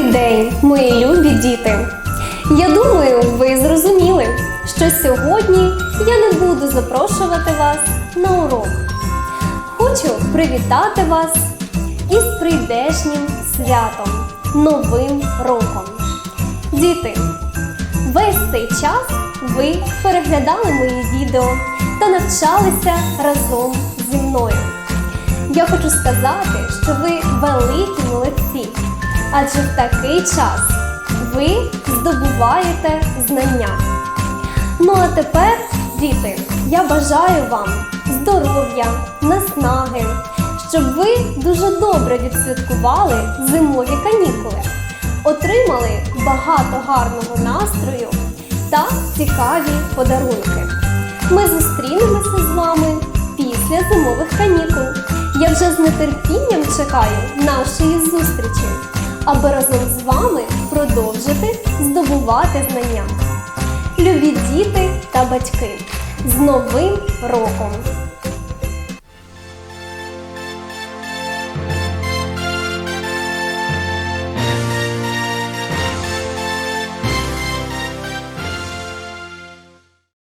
Добрий день, мої любі діти! Я думаю, ви зрозуміли, що сьогодні я не буду запрошувати вас на урок. Хочу привітати вас із прийдешнім святом, Новим роком. Діти, весь цей час ви переглядали мої відео та навчалися разом зі мною. Я хочу сказати, що ви великі молодці, адже в такий час ви здобуваєте знання. Ну а тепер, діти, я бажаю вам здоров'я, наснаги, щоб ви дуже добре відсвяткували зимові канікули, отримали багато гарного настрою та цікаві подарунки. Ми зустрінемося з вами після зимових канікул. Я вже з нетерпінням чекаю нашої зустрічі, аби разом з вами продовжити здобувати знання. Любі діти та батьки з Новим роком!